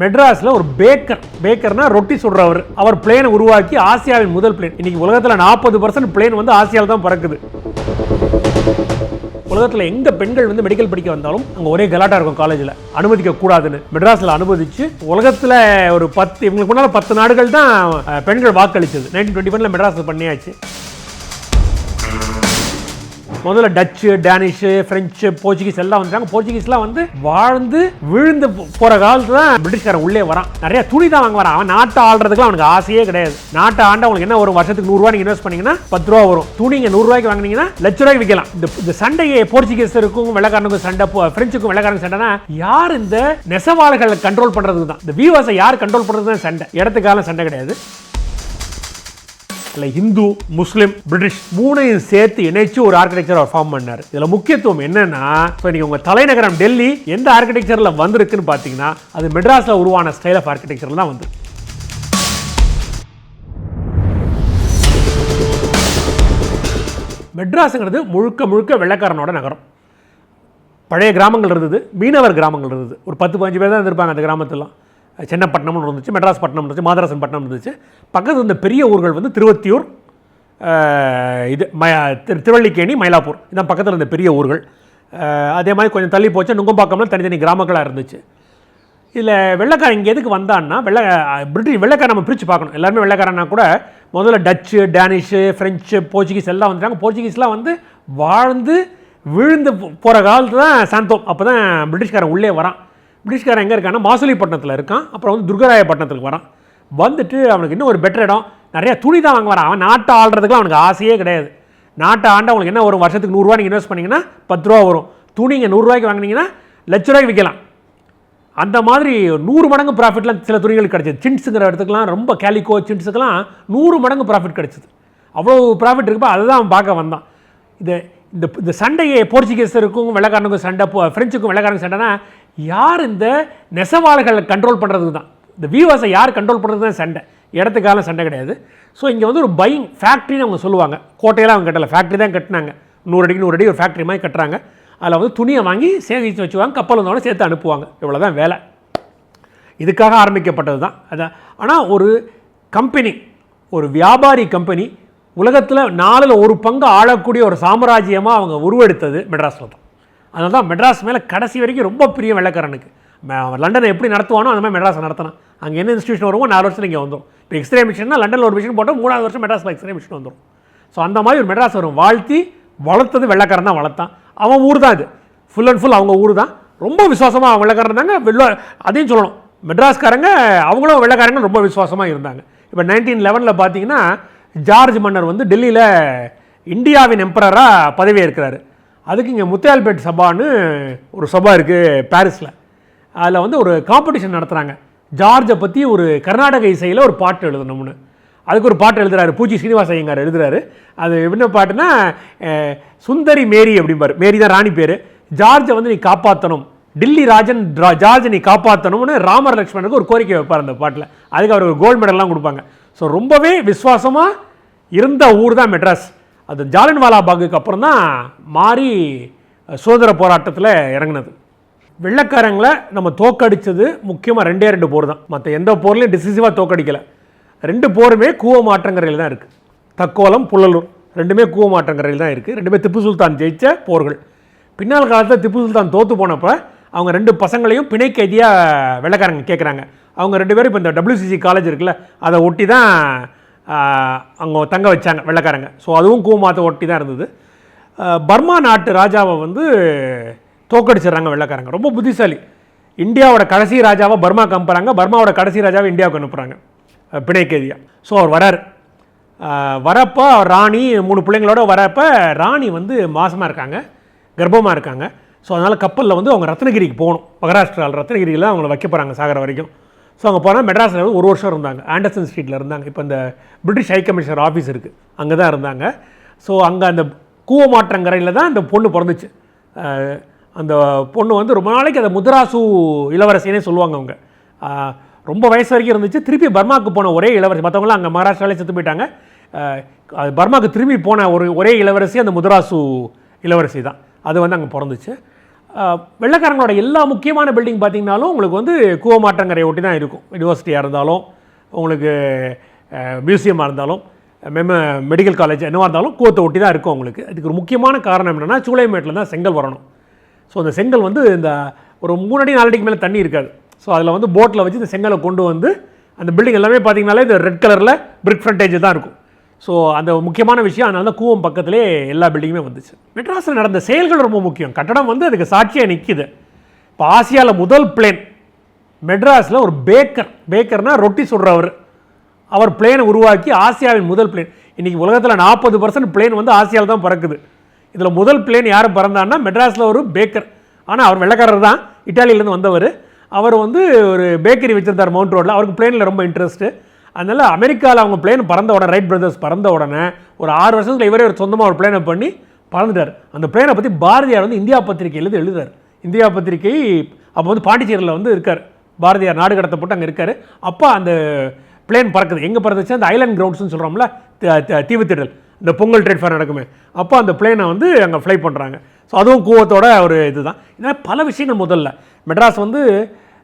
மெட்ராஸில் ஒரு பேக்கர் பேக்கர்னா ரொட்டி சுடுறவர். அவர் பிளேனை உருவாக்கி ஆசியாவின் முதல் பிளேன் இன்னைக்கு உலகத்தில் நாற்பது பர்சன்ட் பிளேன் வந்து ஆசியாவில் தான் பறக்குது. உலகத்தில் எங்க பெண்கள் வந்து மெடிக்கல் படிக்க வந்தாலும் அங்கே ஒரே கலாட்டா இருக்கும் காலேஜில் அனுமதிக்க கூடாதுன்னு மெட்ராஸில் அனுமதிச்சு உலகத்தில் ஒரு பத்து இவங்களுக்கு முன்னால் பத்து நாடுகள் தான் பெண்கள் வாக்களிச்சது. நைன்டீன் டுவெண்ட்டி ஒன்ல மெட்ராஸில் பண்ணியாச்சு. முதல்ல டச்சு டேனிஷு பிரெஞ்சு போர்ச்சுகீஸ் எல்லாம் வந்தாங்க போர்ச்சுகீஸ்லாம் வந்து வாழ்ந்து விழுந்து போகிற போற காலத்துல தான் பிரிட்டிஷ்காரன் உள்ளே வரான். நிறைய துணி தான் வாங்க வரான். அவன் நாட்டை ஆள்றதுக்குலாம் அவனுக்கு ஆசையே கிடையாது. நாட்டை ஆண்ட அவனுக்கு என்ன ஒரு வருஷத்துக்கு நூறுரூவா நீங்கள் இன்வெஸ்ட் பண்ணீங்கன்னா பத்து ரூபா வரும். துணி நீங்கள் நூறுரூவாய்க்கு வாங்குனீங்கன்னா லட்ச ரூபாய்க்கு விற்கலாம். இந்த இந்த சண்டையை போர்ச்சுகீஸருக்கும் வெள்ளக்காரனுக்கும் சண்டை போ- பிரெஞ்சுக்கும் வெள்ளக்காரனுக்கும் சண்டைனா யார் இந்த நெசவாளர்களை கண்ட்ரோல் பண்ணுறதுக்கு தான் இந்த வியூவர்ஸை யார் கண்ட்ரோல் பண்ணுறது தான் சண்டை இடத்துக்கான சண்டை கிடையாது. இல்லை இந்து முஸ்லீம் பிரிட்டிஷ் மூணையும் சேர்த்து இணைச்சு ஒரு ஆர்கிடெக்சர் அவர் ஃபார்ம் பண்ணார். இதில் முக்கியத்துவம் என்னன்னா இப்போ நீங்கள் உங்கள் தலைநகரம் டெல்லி எந்த ஆர்கிடெக்சரில் வந்திருக்குன்னு பார்த்தீங்கன்னா அது மெட்ராஸில் உருவான ஸ்டைல் ஆஃப் ஆர்கிடெக்சரில் தான் வந்து மெட்ராஸுங்கிறது முழுக்க முழுக்க வெள்ளைக்காரனோட நகரம். பழைய கிராமங்கள் இருந்தது மீனவர் கிராமங்கள் இருந்தது. ஒரு பத்து பதினஞ்சு பேர் தான் இருந்திருப்பாங்க அந்த கிராமத்திலாம் சென்னப்பட்டினம்னு இருந்துச்சு மெட்ராஸ் பட்டினம் இருந்துச்சு மாதராசன் பட்டினம் இருந்துச்சு. பக்கத்தில் இருந்த பெரிய ஊர்கள் வந்து திருவத்தியூர் இது ம திரு திருவள்ளிக்கேணி மயிலாப்பூர். இதான் பக்கத்தில் இருந்த பெரிய ஊர்கள். அதே மாதிரி கொஞ்சம் தள்ளி போச்சு. நுங்கம்பாக்கம்லாம் தனித்தனி கிராமங்களாக இருந்துச்சு. இதில் வெள்ளைக்காரன் இங்கே எதுக்கு வந்தான்னா வெள்ளை பிரிட்டிஷ் வெள்ளைக்காரன் நம்ம பிரித்து பார்க்கணும். எல்லாருமே வெள்ளைக்காரன்னா கூட முதல்ல டச்சு டேனிஷு ஃப்ரெஞ்சு போர்ச்சுகீஸ் எல்லாம் வந்துட்டாங்க. போர்ச்சுகீஸ்லாம் வந்து வாழ்ந்து விழுந்து போகிற காலத்து தான் சாந்தோம். அப்போ தான் பிரிட்டிஷ்காரன் உள்ளே வரான். பிரிட்டிஷ்காரன் எங்கே இருக்கான்னா மாசுலிப்பட்டினத்தில் இருக்கான். அப்புறம் வந்து துர்கராயப்பட்டினத்துக்கு வரான். வந்துட்டு அவனுக்கு இன்னும் ஒரு பெட்டர் இடம். நிறைய துணி தான் வாங்க வரான். அவன் நாட்டை ஆள்றதுக்குலாம் அவனுக்கு ஆசையே கிடையாது. நாட்டை ஆண்ட அவனுக்கு என்ன ஒரு வருஷத்துக்கு நூறுரூவா நீங்கள் இன்வெஸ்ட் பண்ணிங்கன்னா பத்து ரூபா வரும். துணிங்க நூறுரூவாய்க்கு வாங்கினீங்கன்னா லட்ச ரூபாய்க்கு விற்கலாம். அந்த மாதிரி நூறு மடங்கு ப்ராஃபிட்லாம் சில துணிகள் கிடச்சிது. சின்ஸுங்கிற இடத்துக்குலாம் ரொம்ப கேலிக்கோ சின்ஸுக்கெல்லாம் நூறு மடங்கு ப்ராஃபிட் கிடச்சிது. அவ்வளோ ப்ராஃபிட் இருக்குப்போ அதை தான் அவன் பார்க்க வந்தான். இது இந்த இந்த சண்டையை போர்ச்சுகீஸருக்கும் வெள்ளக்காரனுக்கும் சண்டை போ- பிரெஞ்சுக்கும் வெள்ளக்காரனுக்கும் சண்டைனா யார் இந்த நெசவாளர்களை கண்ட்ரோல் பண்ணுறது தான்? இந்த வியூவர்ஸை யார் கண்ட்ரோல் பண்ணுறது தான் சண்டை. இடத்துக்கால சண்டை கிடையாது. ஸோ இங்கே வந்து ஒரு பையிங் ஃபேக்ட்ரின்னு அவங்க சொல்லுவாங்க. கோட்டையெல்லாம் அவங்க கட்டலை. ஃபேக்ட்ரி தான் கட்டினாங்க. நூறு அடிக்கு நூறு அடி ஒரு ஃபேக்ட்ரி மாதிரி கட்டுறாங்க. அதில் வந்து துணியை வாங்கி சேகரித்து வச்சுவாங்க. கப்பல் வந்தவொடனே சேர்த்து அனுப்புவாங்க. இவ்வளோ தான் வேலை. இதுக்காக ஆரம்பிக்கப்பட்டது தான். அதான் ஆனால் ஒரு கம்பெனி ஒரு வியாபாரி கம்பெனி உலகத்தில் நாலில் ஒரு பங்கு ஆளக்கூடிய ஒரு சாம்ராஜ்யமாக அவங்க உருவெடுத்தது மெட்ராஸில் தான். அதனால தான் மெட்ராஸ் மேலே கடைசி வரைக்கும் ரொம்ப பிரிய வெள்ளக்காரனுக்கு. லண்டனை எப்படி நடத்துவானோ அந்த மாதிரி மெட்ராஸை நடத்தினான். அங்கே என்ன இன்ஸ்டியூஷன் வருவோம் நாலு வருஷத்தில் இங்கே வந்துடும் இப்போ எக்ஸ்ரே மிஷின்னா லண்டனில் ஒரு மிஷின் போட்டால் மூணாவது வருஷம் மெட்ராஸில் எக்ஸ்ரே மிஷின் வந்துடும் ஸோ அந்த மாதிரி ஒரு மெட்ராஸ் வரும். வாழ்த்தி வளர்த்தது வெள்ளக்காரன் தான் வளர்த்தான். அவன் ஊர் தான் இது ஃபுல் அண்ட் ஃபுல் அவங்க ஊர் தான். ரொம்ப விசுவாசமாக வெள்ளக்காரன் இருந்தாங்க வெள்ள அதையும் சொல்லணும். மெட்ராஸ்காரங்க அவங்களும் வெள்ளக்காரங்க ரொம்ப விசுவாசமாக இருந்தாங்க. இப்போ நைன்டீன் லெவனில் பார்த்தீங்கன்னா ஜார்ஜ் மன்னர் வந்து டெல்லியில் இந்தியாவின் எம்பரராக பதவியேற்கிறாரு. அதுக்கு இங்கே முத்தியால்பேட் சபான்னு ஒரு சபா இருக்குது பாரிஸில். அதில் வந்து ஒரு காம்படிஷன் நடத்துகிறாங்க ஜார்ஜை பற்றி ஒரு கர்நாடக இசையில் ஒரு பாட்டு எழுதணும்னு. அதுக்கு ஒரு பாட்டு எழுதுறாரு. பூஜி ஸ்ரீனிவாச ஐயங்கார் எழுதுறாரு. அது என்ன பாட்டுனா சுந்தரி மேரி அப்படிம்பாரு. மேரி தான் ராணி பேர். ஜார்ஜை வந்து நீ காப்பாற்றணும் டில்லி ராஜன் ரா- ஜார்ஜை நீ காப்பாற்றணும்னு ராமர் லக்ஷ்மணனுக்கு ஒரு கோரிக்கை வைப்பார் அந்த பாட்டில். அதுக்கு அவர் ஒரு கோல்டு மெடல்லாம் கொடுப்பாங்க. ஸோ ரொம்பவே விசுவாசமாக இருந்த ஊர் தான் மெட்ராஸ். அது ஜாலின்வாலா பாகுக்கு அப்புறம் தான் மாறி சுதந்திர போராட்டத்தில் இறங்குனது. வெள்ளைக்காரங்களை நம்ம தோக்கடித்தது முக்கியமாக ரெண்டே ரெண்டு போர் தான். மற்ற எந்த போர்லையும் டிசிசிவாக தோக்கடிக்கலை. ரெண்டு போருமே கூவ மாற்றங்கரையில் தான் இருக்குது தக்கோலம் புள்ளலூர் ரெண்டுமே கூவ மாற்றங்கரையில் தான் இருக்குது ரெண்டுமே திப்பு சுல்தான் ஜெயித்த போர்கள். பின்னால் காலத்தில் திப்பு சுல்தான் தோற்று போனப்போ அவங்க ரெண்டு பசங்களையும் பிணை கைதியாக வெள்ளைக்காரங்க கேட்குறாங்க அவங்க ரெண்டு பேரும் இப்போ இந்த டபிள்யூசிசி காலேஜ் இருக்குல்ல அதை ஒட்டி தான் அவங்க தங்க வச்சாங்க வெள்ளைக்காரங்க. ஸோ அதுவும் கூவமாத்தை ஒட்டி தான் இருந்தது பர்மா நாட்டு ராஜாவை வந்து தோக்கடிச்சிடுறாங்க வெள்ளைக்காரங்க. ரொம்ப புத்திசாலி. இந்தியாவோட கடைசி ராஜாவை பர்மா அனுப்புகிறாங்க பர்மாவோட கடைசி ராஜாவை இந்தியாவுக்கு அனுப்புகிறாங்க பிணைக்கேதியா ஸோ அவர் வரார். வரப்போ ராணி மூணு பிள்ளைங்களோட வரப்போ ராணி வந்து மாசமாக இருக்காங்க கர்ப்பமாக இருக்காங்க. ஸோ அதனால் கப்பலில் வந்து அவங்க ரத்னகிரிக்கு போகணும். மகாராஷ்டிராவில் ரத்னகிரியில் அவங்கள வைக்க போகிறாங்க சாகர வரைக்கும். ஸோ அங்கே போனால் மெட்ராஸில் வந்து ஒரு வருஷம் இருந்தாங்க. ஆண்டர்சன் ஸ்ட்ரீட்டில் இருந்தாங்க. இப்போ இந்த பிரிட்டிஷ் ஹை கமிஷனர் ஆஃபீஸ் இருக்குது அங்கே தான் இருந்தாங்க. ஸோ அங்கே அந்த கூவமாற்றங்கரையில் தான் அந்த பொண்ணு பிறந்துச்சு. அந்த பொண்ணு வந்து ரொம்ப நாளைக்கு அந்த முதுராசு இளவரசினே சொல்லுவாங்க அவங்க. ரொம்ப வயசு வரைக்கும் இருந்துச்சு. திருப்பி பர்மாவுக்கு போன ஒரே இளவரசி. மற்றவங்களாம் அங்கே மகாராஷ்டிராலே செத்து போயிட்டாங்க. அது பர்மாவுக்கு திரும்பி போன ஒரு ஒரே இளவரசி அந்த முதுராசு இளவரசி தான். அது வந்து அங்கே பிறந்துச்சு. வெள்ளக்காரங்களோட எல்லா முக்கியமான பில்டிங் பார்த்திங்கனாலும் உங்களுக்கு வந்து கூவமாற்றங்கரை ஒட்டி தான் இருக்கும். யூனிவர்சிட்டியாக இருந்தாலும் உங்களுக்கு மியூசியமாக இருந்தாலும் மெம மெடிக்கல் காலேஜ் என்னவாக இருந்தாலும் கூவத்தை ஒட்டி தான் இருக்கும் உங்களுக்கு. அதுக்கு ஒரு முக்கியமான காரணம் என்னென்னா சூளைமேட்டில் தான் செங்கல் வரணும். ஸோ அந்த செங்கல் வந்து இந்த ஒரு மூணு அடி நாலு அடிக்கு மேலே தண்ணி இருக்காது. ஸோ அதில் வந்து போட்டில் வச்சு இந்த செங்கலை கொண்டு வந்து அந்த பில்டிங் எல்லாமே பார்த்தீங்கனாலே இந்த ரெட் கலரில் பிரிக் ஃப்ரண்டேஜ் தான் இருக்கும். ஸோ அந்த முக்கியமான விஷயம் அதனால தான் கூவம் பக்கத்திலே எல்லா பில்டிங்குமே வந்துச்சு. மெட்ராஸில் நடந்த செயல்கள் ரொம்ப முக்கியம். கட்டடம் வந்து அதுக்கு சாட்சியாக நிற்கிது இப்போ ஆசியாவில் முதல் பிளேன் மெட்ராஸில் ஒரு பேக்கர் பேக்கர்னால் ரொட்டி சுடுறவர். அவர் பிளேனை உருவாக்கி ஆசியாவின் முதல் பிளேன் இன்றைக்கி உலகத்தில் நாற்பது பர்சன்ட் பிளேன் வந்து ஆசியாவில் தான் பறக்குது. இதில் முதல் பிளேன் யார் பறந்தான்னா மெட்ராஸில் ஒரு பேக்கர் ஆனால் அவர் வெள்ளைக்காரர் தான். இட்டாலியிலேருந்து வந்தவர். அவர் வந்து ஒரு பேக்கரி வச்சுருந்தார் மவுண்ட் ரோட்டில் அவருக்கு பிளேனில் ரொம்ப இன்ட்ரெஸ்ட்டு அதனால் அமெரிக்காவில் அவங்க பிளேன் பறந்த உடனே ரைட் பிரதர்ஸ் பறந்த உடனே ஒரு ஆறு வருஷத்தில் இவரே ஒரு சொந்தமாக ஒரு பிளேனை பண்ணி பறந்துட்டார். அந்த பிளேனை பற்றி பாரதியார் வந்து இந்தியா பத்திரிகையிலேருந்து எழுதுறார். இந்தியா பத்திரிகை அப்போ வந்து பாண்டிச்சேரியில் வந்து இருக்கார். பாரதியார் நாடு கடத்தப்பட்டு அங்கே இருக்கார். அப்போ அந்த பிளேன் பறக்குது. எங்கே பறந்துச்சு? அந்த ஐலாண்ட் கிரவுண்ட்ஸ்னு சொல்கிறோம்ல தீவுத்திடல். இந்த பொங்கல் ட்ரேட் ஃபேர் நடக்குமே. அப்போ அந்த பிளேனை வந்து அங்கே ஃப்ளை பண்ணுறாங்க ஸோ அதுவும் கூவத்தோட ஒரு இதுதான். இதனால் பல விஷயங்கள் முதல்ல. மெட்ராஸ் வந்து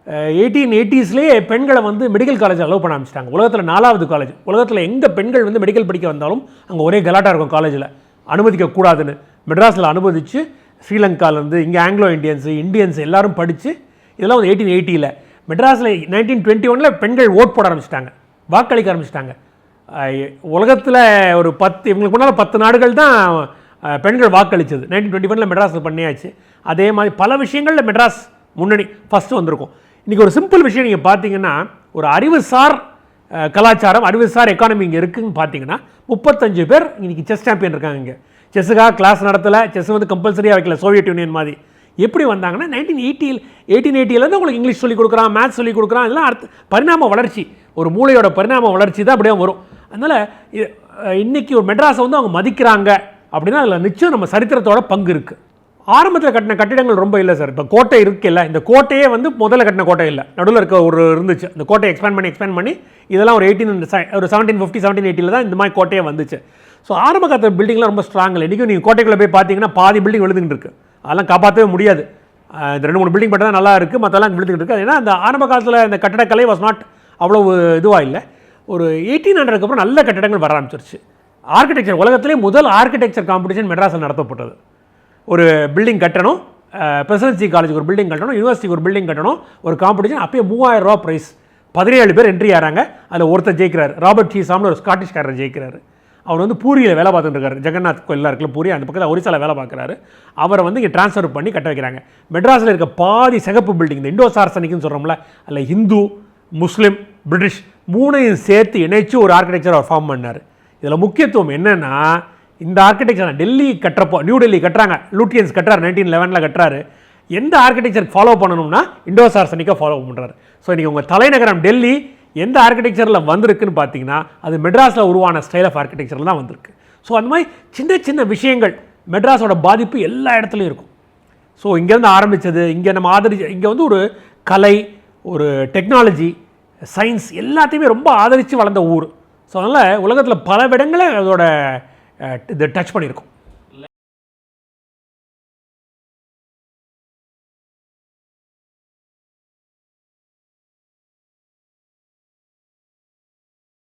எயிட்டீன் எயிட்டிஸ்லேயே பெண்களை வந்து மெடிக்கல் காலேஜ் அலோவ் பண்ண ஆரம்பிச்சிட்டாங்க. உலகத்தில் நாலாவது காலேஜ் உலகத்தில் எங்கே பெண்கள் வந்து மெடிக்கல் படிக்க வந்தாலும் அங்கே ஒரே கலாட்டாக இருக்கும் காலேஜில் அனுமதிக்கக்கூடாதுன்னு மெட்ராஸில் அனுமதித்து ஸ்ரீலங்காலேருந்து இங்கே ஆங்கிலோ இண்டியன்ஸு இந்தியன்ஸ் எல்லாரும் படித்து இதெல்லாம் வந்து எயிட்டீன் எயிட்டியில் மெட்ராஸில் நைன்டீன் டுவெண்ட்டி ஒனில் பெண்கள் ஓட் போட ஆரம்பிச்சிட்டாங்க. வாக்களிக்க ஆரம்பிச்சிட்டாங்க. உலகத்தில் ஒரு பத்து இவங்களுக்கு முன்னால் பத்து நாடுகள் தான் பெண்கள் வாக்களித்தது நைன்டீன் டுவெண்ட்டி ஒனில் மெட்ராஸில் பண்ணியாச்சு. அதே மாதிரி பல விஷயங்களில் மெட்ராஸ் முன்னணி ஃபஸ்ட்டு வந்திருக்கும். இன்றைக்கி ஒரு சிம்பிள் விஷயம் நீங்கள் பார்த்தீங்கன்னா ஒரு அறிவுசார் கலாச்சாரம் அறிவுசார் எக்கானமி இங்கே இருக்குதுன்னு பார்த்தீங்கன்னா முப்பத்தஞ்சு பேர் இன்றைக்கி செஸ் சாம்பியன் இருக்காங்க இங்கே. செஸ்ஸுக்காக கிளாஸ் நடத்தலை செஸ் வந்து கம்பல்சரியாக வைக்கல சோவியட் யூனியன் மாதிரி. எப்படி வந்தாங்கன்னா நைன்டீன் எயிட்டியில் எயிட்டீன் எயிட்டியிலேருந்து உங்களுக்கு இங்கிலீஷ் சொல்லிக் கொடுக்குறான் மேத்ஸ் சொல்லிக் கொடுக்குறான் இதெல்லாம் அடுத்து பரிணாம வளர்ச்சி. ஒரு மூளையோட பரிணாம வளர்ச்சி தான் அப்படியே வரும். அதனால் இன்றைக்கி ஒரு மெட்ராஸை வந்து அவங்க மதிக்கிறாங்க அப்படின்னா அதில் நிச்சயம் நம்ம சரித்திரத்தோட பங்கு இருக்குது ஆரம்பத்தில் கட்டின கட்டிடங்கள் ரொம்ப இல்லை சார். இப்போ கோட்டை இருக்குல்ல இந்த கோட்டையே வந்து முதல்ல கட்டின கோட்டை இல்லை. நடுவில் இருக்க ஒரு இருந்துச்சு. அந்த கோட்டையை எக்ஸ்பேண்ட் பண்ணி எக்ஸ்பேண்ட் பண்ணி இதெல்லாம் ஒரு எயிட்டீன் ஒரு செவன்டீன் ஃபிஃப்டி செவன்டீன் எயிட்டியில் தான் இந்த மாதிரி கோட்டையே வந்துச்சு. ஸோ ஆரம்ப காலத்தில் பில்டிங்லாம் ரொம்ப ஸ்ட்ராங் இல்லை. இன்றைக்கும் நீங்கள் கோட்டைக்குள்ளே போய் பார்த்தீங்கன்னா பாதி பில்டிங் விழுந்துகிட்டு இருக்கு. அதெல்லாம் காப்பாற்றவே முடியாது. இந்த ரெண்டு மூணு பில்டிங் மட்டும் தான் நல்லா இருக்குது மற்றெல்லாம் விழுந்துகிட்டு இருக்குது ஏன்னா அந்த ஆரம்ப காலத்தில் இந்த கட்டடக்கலை வாஸ் நாட் அவ்வளவு இதுவாக இல்லை. ஒரு எயிட்டீன் ஹண்ட்ரடுக்கு அப்புறம் நல்ல கட்டடங்கள் வர ஆரம்பிச்சிருச்சு. ஆர்கிடெக்சர் உலகத்திலே முதல் ஆர்கிடெக்சர் காம்படிஷன் மெட்ராஸில் நடத்தப்பட்டது. ஒரு பில்டிங் கட்டணும். பிரசிடென்சி காலேஜுக்கு ஒரு பில்டிங் கட்டணும் யூனிவர்சிட்டிக்கு ஒரு பில்டிங் கட்டணும் ஒரு காம்படிஷன் அப்பயே மூவாயிரம் ரூபா ப்ரைஸ் பதினேழு பேர் என்ட்ரி ஆகிறாங்க அதில் ஒருத்தர் ஜெயிக்கிறார். ராபர்ட் சீசாம்னு ஒரு ஸ்காட்டிஷ்காரர் ஜெயிக்கிறார். அவர் வந்து பூரியில் வேலை பார்த்துட்டு இருக்காரு. ஜெகநாத் கோயிலாக இருக்குல்ல பூரி அந்த பக்கத்தில் ஒரிசாவில் வேலை பார்க்குறாரு. அவரை வந்து இங்கே ட்ரான்ஸ்ஃபர் பண்ணி கட்ட வைக்கிறாங்க. மெட்ராஸில் இருக்க பாதி சிகப்பு பில்டிங் இந்த இண்டோ சார்சனிக்குன்னு சொல்கிறோம்ல அதில் ஹிந்து முஸ்லீம் பிரிட்டிஷ் மூணையும் சேர்த்து இணைச்சு ஒரு ஆர்கிடெக்சர் அவர் ஃபார்ம் பண்ணார். இதில் முக்கியத்துவம் என்னென்னா இந்த ஆர்கிடெக்சர் டெல்லி கட்டுறப்போ நியூ டெல்லி கட்டுறாங்க. லூட்டியன்ஸ் கட்டுறாரு நைன்டீன் லெவனில் கட்டுறாரு. எந்த ஆர்கிடெக்சர் ஃபாலோ பண்ணணும்னா இண்டோ சார்சனிக்கை ஃபாலோ பண்ணுறாரு ஸோ இன்றைக்கி உங்கள் தலைநகரம் டெல்லி எந்த ஆர்கிடெக்சரில் வந்திருக்குன்னு பார்த்தீங்கன்னா அது மெட்ராஸில் உருவான ஸ்டைல் ஆஃப் ஆர்கிடெக்சரில் தான் வந்திருக்கு. ஸோ அந்த மாதிரி சின்ன சின்ன விஷயங்கள் மெட்ராஸோட பாதிப்பு எல்லா இடத்துலையும் இருக்கும். ஸோ இங்கேருந்து ஆரம்பித்தது இங்கே நம்ம ஆதரிச்சு இங்கே வந்து ஒரு கலை ஒரு டெக்னாலஜி சயின்ஸ் எல்லாத்தையுமே ரொம்ப ஆதரித்து வளர்ந்த ஊர். ஸோ அதனால் உலகத்தில் பல இடங்களை அதோட இது டச் பண்ணியிருக்கோம்.